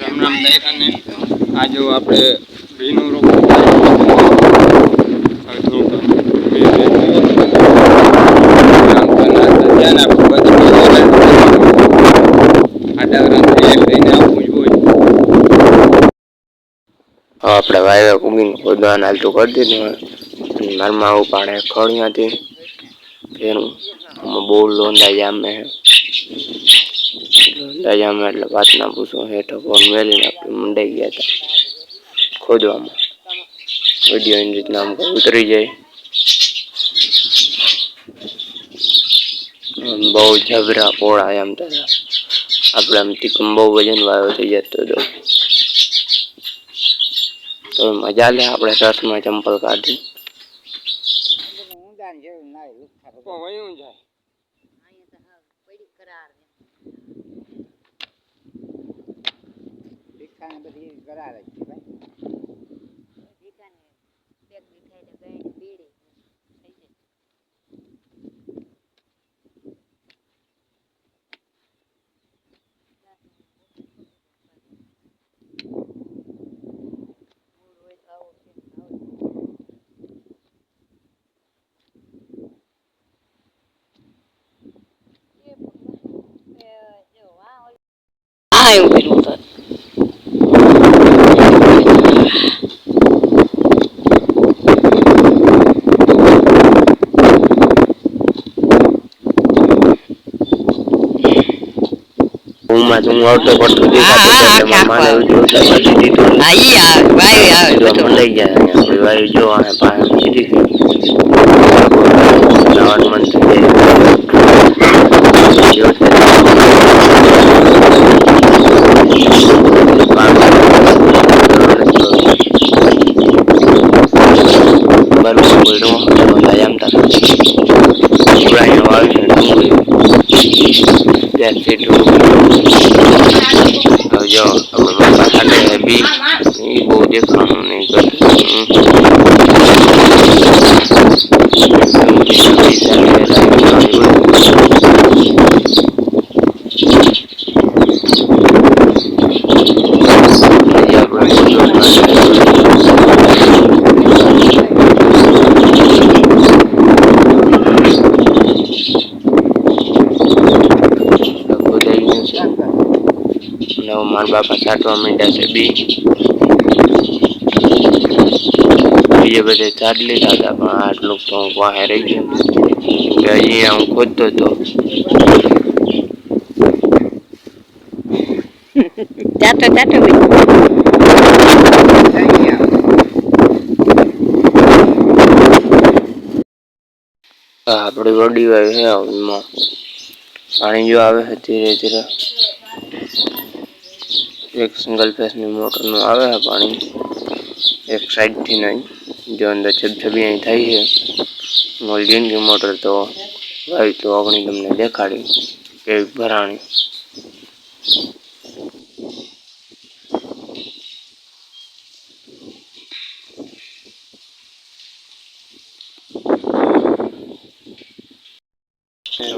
રામ આ જો આપણે ભીનું હવે આમ આપણે વાયવે કુકિંગ ખોદવાનું હાલતું કરી દીધું મારમાં આવું પાડે ખોળિયાથી ફેરું બહુ લોંધાઈ જામે છે લોંદા જામે એટલે વાત ના પૂછો હેઠો ફોન મેલીને આપણે મંડાઈ ગયા હતા ખોદવામાં વિડીયો એની રીતના આમ ઉતરી જાય આમ બહુ જબરા પોળા એમ તો આપણે આમ તીકમ બહુ વજન વાળો થઈ જતો હતો તો મજા લે આપણે રસમાં ચંપલ કાઢી ข้างไบที่ก็ได้เลย ઊંઘમાં તો હું આવતો પડતો દેખાતો હા, હા, એટલે આખે મારે આખો. વીડિયો ઉતારવા દીધી તો હા ઈ આવે વાયુ આવે જો જાય આપણી વાયુ જો પાસે મન થઈ जैसे अब जो अब बाहर है भी ये बोझे खाने का મારા બાપા છાંટવા માંડ્યા છે. બી. બીજે બધે ચાટ લીધા હતા પણ આટલું તો હું વાહે રહી ગયો. કે અહીંયા હું ખોદતો હતો. ચાટો ચાટો આપણી વડી વાય છે પાણી જો આવે છે ધીરે ધીરે. એક સિંગલ ફેસની મોટરનું આવે છે પાણી. એક સાઈડથી નહીં. જો અંદર છબછબી અહીં થાય છે મોલજીનની મોટર તો ભાઈ તો આપણી તમને દેખાડી. કેવી ભરાણી.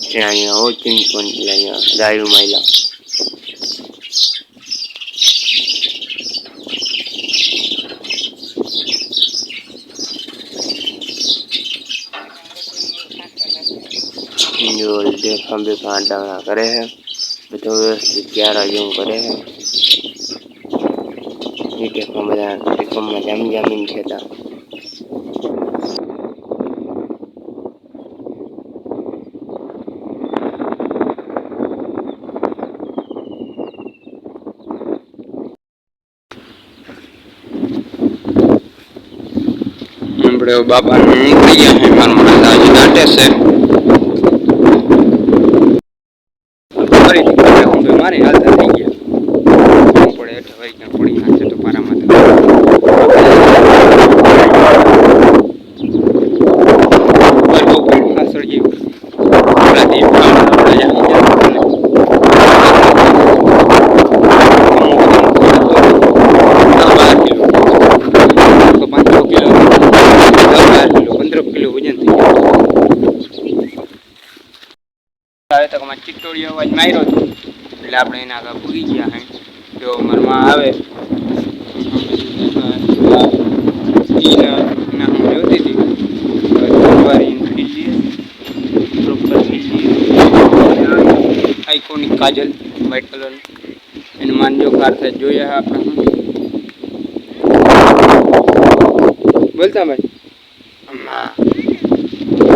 Tinayo ako, chinikon nila niya. Dahil umay जो देख हम भी कहाँ डालना करे है तो ग्यारह जून करे है ये देखो मज़ा देखो मज़ा ज़मीन खेता આપણે બાપાને મૂકી ગયા છે મારા માતા હજી દાંટે છે. ફરીથી મારી હાલતા થઈ ગયા પડે ગયા પડી નાખશે તો પારામાં આવે તો અમારે ચિત્તોડી અવાજ માર્યો હતો એટલે આપણે એના આગળ પૂગી ગયા હે. જો મનમાં આવે. આઇકોનિક કાજલ વ્હાઈટ કલર એનું માનજો ખારતે જોયા આપણે બોલતા ભાઈ.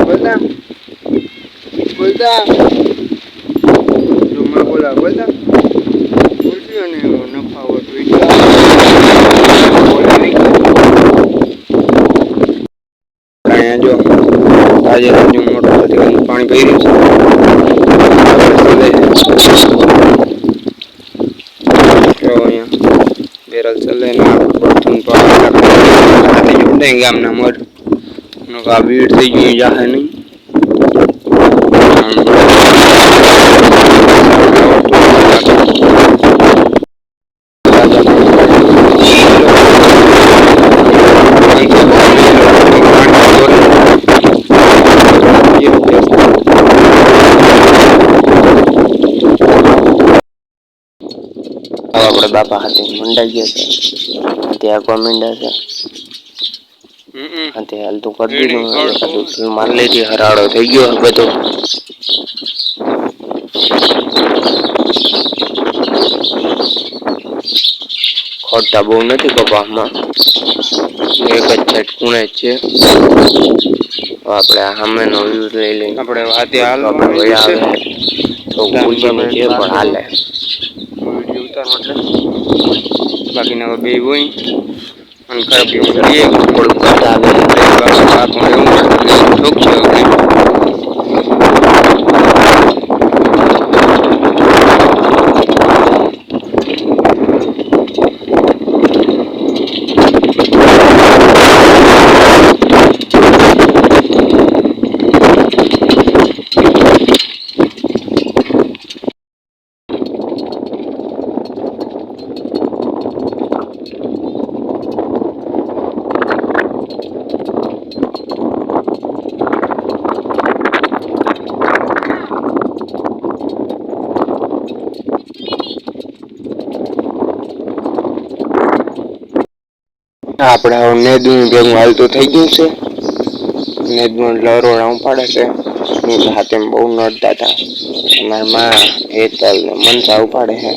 બોલતા? બોલતા? જો માં બોલા બોલતા? બોલતી અને નફા અહીંયા જો આજે રાજુ મોટો પ્રતિબંધ પાણી પી રહ્યું છે. બેરલ ચલે ના બળથું પાણી ગામના મોઢ. નો આ ભીડ થઈ ગયું જાહે નહીં. આપણે બાપા હાથે મંડાઈ ગયા છે ત્યાં કોમેન્ડા છે હમ હાથે હાલ તો કરી દીધું હવે પાછું ફૂલ માર લીધી હરાડો થઈ ગયો હવે બધો ખોટા બહુ નથી કપાસમાં એક જ સાઈડ ખૂણે જ છે હવે આપણે આ સામેનો વ્યૂ લઈ લઈએ આપણે વાતે આપણે હાલવાનું વયા છે આવે તો ગુંજીને છે પણ હાલે વિડીયો ઉતારવો એટલે બાકીના હવે બે હોય उनका ये पढ़ूँगा साथ में ठोक આપણે હવે નેદું ભેગું હાલતું થઈ ગયું છે. નેદું એટલે અરોડા પાડે છે. હું હાથે બહુ નડતા હતા. મારા માં, હેતલ મનસા ઉપાડે છે.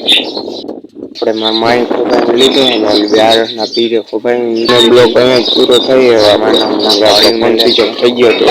આપણે મારા માએ ખોબાઈને લીધો ને ઓલી વ્યારના પીરે ખોબાઈને બ્લોક અહીંયા પૂરો થઈ ગયો. મારા નામના થઈ ગયો હતો.